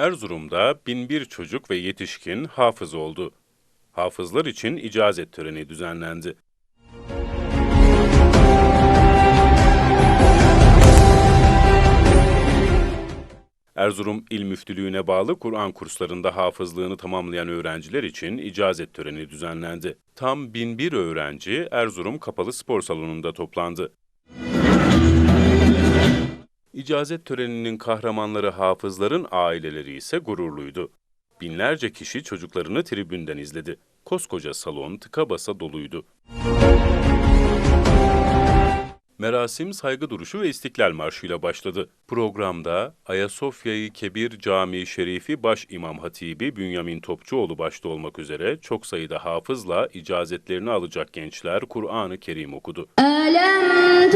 Erzurum'da binbir çocuk ve yetişkin hafız oldu. Hafızlar için icazet töreni düzenlendi. Erzurum İl Müftülüğü'ne bağlı Kur'an kurslarında hafızlığını tamamlayan öğrenciler için icazet töreni düzenlendi. Tam 1001 öğrenci Erzurum Kapalı Spor Salonu'nda toplandı. İcazet töreninin kahramanları hafızların aileleri ise gururluydu. Binlerce kişi çocuklarını tribünden izledi. Koskoca salon tıka basa doluydu. Merasim saygı duruşu ve İstiklal Marşı ile başladı. Programda Ayasofya'yı Kebir Camii Şerifi Baş İmam Hatibi Bünyamin Topçuoğlu başta olmak üzere çok sayıda hafızla icazetlerini alacak gençler Kur'an-ı Kerim okudu. Alem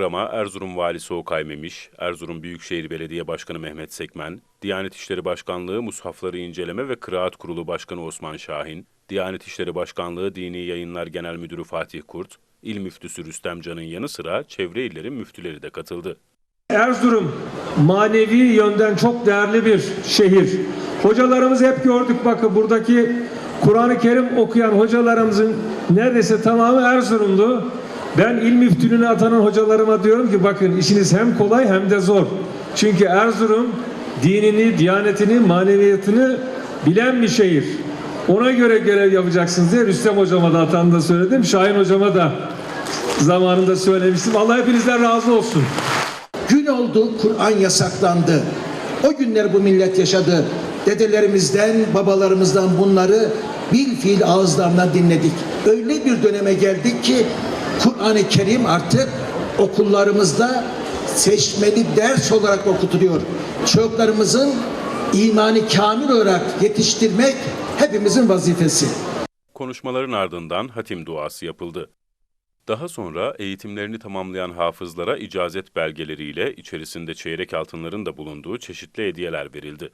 Programa Erzurum Valisi Okay Memiş, Erzurum Büyükşehir Belediye Başkanı Mehmet Sekmen, Diyanet İşleri Başkanlığı Mushafları İnceleme ve Kıraat Kurulu Başkanı Osman Şahin, Diyanet İşleri Başkanlığı Dini Yayınlar Genel Müdürü Fatih Kurt, İl Müftüsü Rüstem Can'ın yanı sıra çevre illerin müftüleri de katıldı. Erzurum manevi yönden çok değerli bir şehir. Hocalarımızı hep gördük bakın buradaki Kur'an-ı Kerim okuyan hocalarımızın neredeyse tamamı Erzurumlu. Ben il müftülüğüne atanan hocalarıma diyorum ki bakın işiniz hem kolay hem de zor. Çünkü Erzurum dinini, diyanetini, maneviyatını bilen bir şehir. Ona göre görev yapacaksınız diye Rüstem hocama da atanda söyledim. Şahin hocama da zamanında söylemiştim. Allah hepinizden razı olsun. Gün oldu Kur'an yasaklandı. O günler bu millet yaşadı. Dedelerimizden, babalarımızdan bunları bil fiil ağızlarından dinledik. Öyle bir döneme geldik ki Kur'an-ı Kerim artık okullarımızda seçmeli ders olarak okutuluyor. Çocuklarımızın imani kamil olarak yetiştirmek hepimizin vazifesi. Konuşmaların ardından hatim duası yapıldı. Daha sonra eğitimlerini tamamlayan hafızlara icazet belgeleriyle içerisinde çeyrek altınların da bulunduğu çeşitli hediyeler verildi.